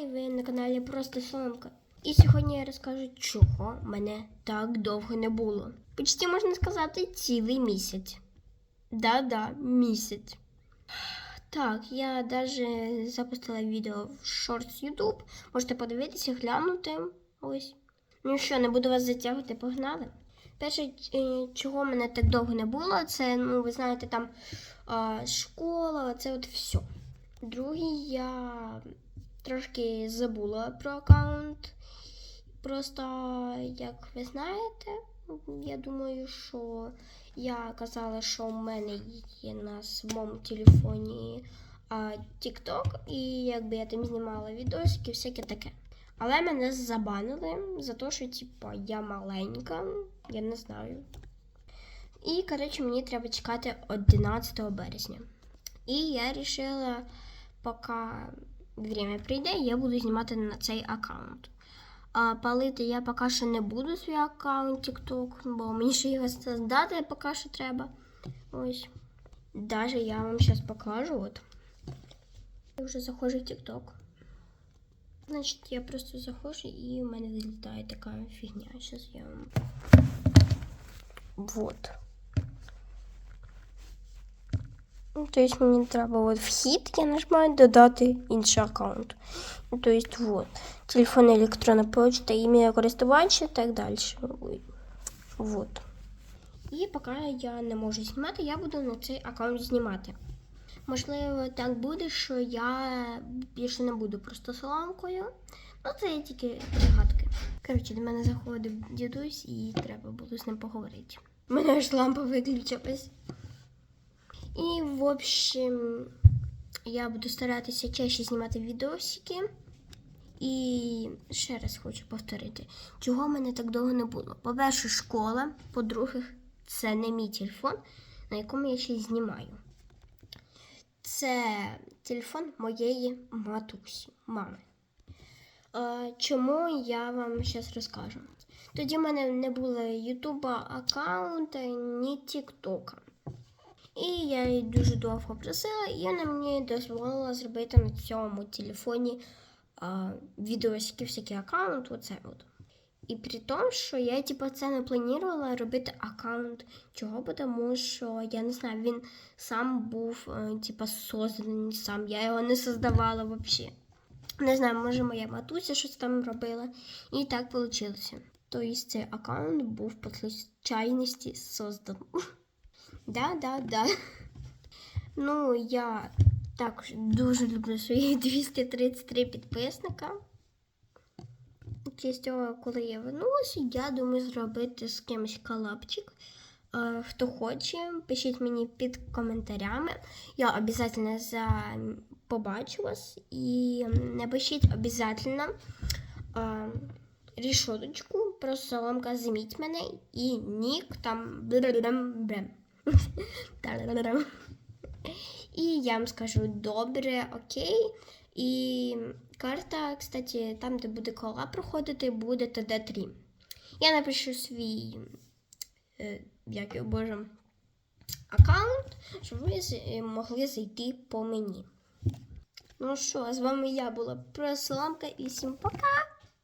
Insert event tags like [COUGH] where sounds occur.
І ви на каналі Просто Соломка. І сьогодні я розкажу, чого мене так довго не було. Почти можна сказати, цілий місяць. Да-да, місяць. Так, я даже запустила відео в Shorts YouTube. Можете подивитися, глянути. Ось. Ну що, не буду вас затягувати, погнали. Перше, е, чого мене так довго не було, це, ну, ви знаєте, там школа, це от все. Другий я трошки забула про аккаунт. Просто, як ви знаєте, я думаю, що я казала, що в мене є на своєму телефоні TikTok, і якби я там знімала відосики, всяке таке. Але мене забанили за те, що типа я маленька, я не знаю. І, коротше, мені треба чекати 11 березня. І я вирішила, поки время прийде, я буду знімати на цей аккаунт. А палити я поки що не буду свій аккаунт TikTok, бо мені ще його здати поки що треба. Ось. Даже я вам зараз покажу. От. Я вже заходжу в TikTok. Значить, я просто заходжу і в мене вилітає така фігня. Зараз я вам. Вот. Ну, То мені треба от вхід, я нажимаю додати інший аккаунт. Ну, То есть вот. Телефон, електронна почта, ім'я користувача і так далі. Вот. І поки я не можу знімати, я буду на цей аккаунт знімати. Можливо, так буде, що я більше не буду просто соломкою. Ну, це є тільки пригадки. Коротше, до мене заходив дідусь і треба було з ним поговорити. У мене аж лампа виключилась. І, в общем, я буду старатися чаще знімати відосики. І ще раз хочу повторити, чого мене так довго не було. По-перше, школа, по-друге, це не мій телефон, на якому я ще знімаю. Це телефон моєї матусі, мами. Чому я вам зараз розкажу? Тоді в мене не було Ютуба аккаунта, ні Тіктока. І я її дуже довго просила, і вона мені дозволила зробити на цьому телефоні а, відосики, всякі аккаунт, оце от. І при тому, що я типу, це не планувала робити аккаунт. Чого? Тому що я не знаю, він сам був е, типу, созданий сам. Я його не создавала взагалі. Не знаю, може моя матуся щось там робила. І так вийшло. Тобто цей аккаунт був по случайності созданий. [LAUGHS] Да, да, да. Ну, я також дуже люблю свої [LAUGHS] 233 підписника. Після цього, коли я вернулася, я думаю зробити з кимось колапчик. Е, Хто хоче, пишіть мені під коментарями. Я обов'язково за... побачу вас. І напишіть обов'язково е, рішоточку про соломка заміть мене і нік там. І я вам скажу добре, окей. І карта, кстати, там, де буде кола проходити, буде ТД3. Я напишу свій, е, як його боже, аккаунт, щоб ви е, могли зайти по мені. Ну що, з вами я була Прославка і всім пока!